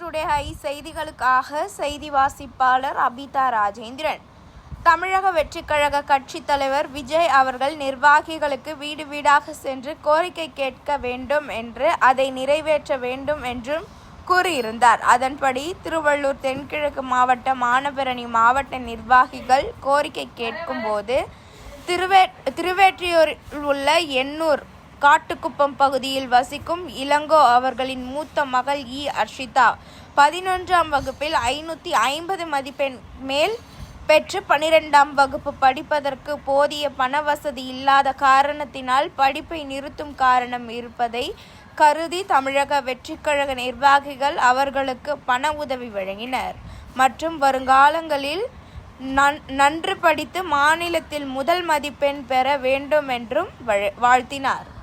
Today high செய்திகளுக்காக செய்தி வாசிப்பாளர் அபிதா ராஜேந்திரன். தமிழக வெற்றிக்கழக கட்சித் தலைவர் விஜய் அவர்கள் நிர்வாகிகளுக்கு வீடு வீடாக சென்று கோரிக்கை கேட்க வேண்டும் என்று அதை நிறைவேற்ற வேண்டும் என்றும் கூறியிருந்தார். அதன்படி திருவள்ளூர் தென்கிழக்கு மாவட்ட மாணவரணி மாவட்ட நிர்வாகிகள் கோரிக்கை கேட்கும்போது திருவே திருவேற்றியூரில் உள்ள எண்ணூர் காட்டுக்குப்பம் பகுதியில் வசிக்கும் இளங்கோ அவர்களின் மூத்த மகள் இ. அர்ஷிதா. பதினொன்றாம் வகுப்பில் ஐநூற்றி ஐம்பது மதிப்பெண் மேல் பெற்று பனிரெண்டாம் வகுப்பு படிப்பதற்கு போதிய பண வசதி இல்லாத காரணத்தினால் படிப்பை நிறுத்தும் காரணம் இருப்பதை கருதி தமிழக வெற்றிக்கழக நிர்வாகிகள் அவர்களுக்கு பண உதவி வழங்கினர். மற்றும் வருங்காலங்களில் நன் நன்று படித்து மாநிலத்தில் முதல் மதிப்பெண் பெற வேண்டும் என்றும் வழ- வாழ்த்தினார்.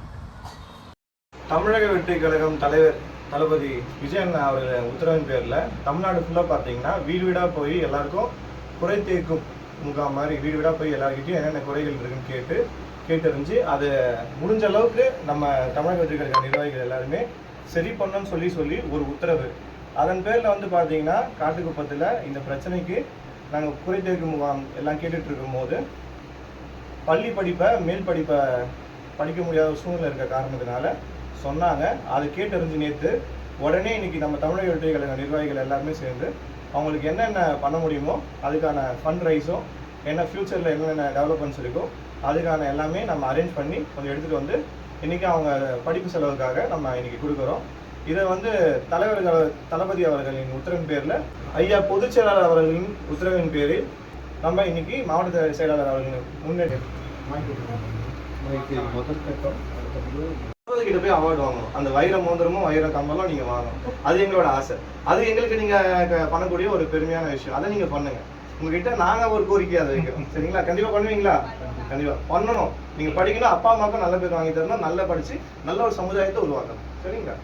தமிழக வெற்றி கழகம் தலைவர் தளபதி விஜயன் அவர்கள் உத்தரவின் பேரில் தமிழ்நாடு ஃபுல்லாக பார்த்தீங்கன்னா வீடு வீடாக போய் எல்லாருக்கும் குறை தீர்க்கும் முகாம் மாதிரி வீடு வீடாக போய் எல்லாருக்கிட்டையும் என்னென்ன குறைகள் இருக்குன்னு கேட்டு கேட்டறிஞ்சு அதை முடிஞ்ச அளவுக்கு நம்ம தமிழக வெற்றி கழக நிர்வாகிகள் எல்லாருமே சரி பண்ணணும்னு சொல்லி சொல்லி ஒரு உத்தரவு. அதன் பேரில் வந்து பார்த்தீங்கன்னா காட்டுக்குப்பத்தில் இந்த பிரச்சனைக்கு நாங்கள் குறை தீர்க்கும் முகாம் எல்லாம் கேட்டுட்டு இருக்கும்போது பள்ளி படிப்பை மேல் படிப்பை படிக்க முடியாத சூழ்நிலை இருக்க காரணத்தினால சொன்னாங்க. அதை கேட்டறிஞ்சு நேற்று உடனே இன்னைக்கு நம்ம தமிழக வெற்றி கழக நிர்வாகிகள் எல்லாருமே சேர்ந்து அவங்களுக்கு என்னென்ன பண்ண முடியுமோ அதுக்கான ஃபண்ட் ரைஸும் என்ன ஃப்யூச்சரில் என்னென்ன டெவலப்மெண்ட்ஸ் இருக்கோ அதுக்கான எல்லாமே நம்ம அரேஞ்ச் பண்ணி கொஞ்சம் எடுத்துகிட்டு வந்து இன்றைக்கி அவங்க படிப்பு செலவுக்காக நம்ம இன்னைக்கு கொடுக்குறோம். இதை வந்து தலைவர்கள் தளபதி அவர்களின் உத்தரவின் பேரில் ஐயா பொதுச் செயலாளர் அவர்களின் உத்தரவின் பேரில் நம்ம இன்னைக்கு மாவட்ட செயலாளர் அவர்களின் முன்னேற்றம். முதல் கட்டம் அடுத்தது கிட்ட போய் அவார்டு வாங்கணும். அந்த வைர மோதிரமும் வைர கம்பலும் நீங்க வாங்கணும். அது எங்களோட ஆசை. அது எங்களுக்கு நீங்க பண்ணக்கூடிய ஒரு பெருமையான விஷயம். அதை நீங்க பண்ணுங்க. உங்ககிட்ட நாங்க ஒரு கோரிக்கை அதை வைக்கிறோம். சரிங்களா? கண்டிப்பா பண்ணுவீங்களா? கண்டிப்பா. பண்ணணும். நீங்க படிக்கணும். அப்பா அம்மாவுக்கும் நல்ல பேர் வாங்கி தரணும். நல்லா படிச்சு நல்ல ஒரு சமுதாயத்தை உருவாக்கணும். சரிங்களா?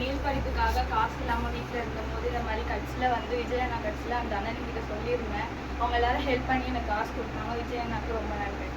மேல் படிப்புக்காக காசு இல்லாம வீட்ல இருந்தபோது இந்த மாதிரி கட்சியில வந்து விஜயண்ணா கட்சியில அந்த அண்ணன் கிட்ட சொல்லியிருந்தேன். அவங்க எல்லாரும் ஹெல்ப் பண்ணி எனக்கு காசு கொடுத்தாங்க. விஜயண்ணாக்கு ரொம்ப நன்றி.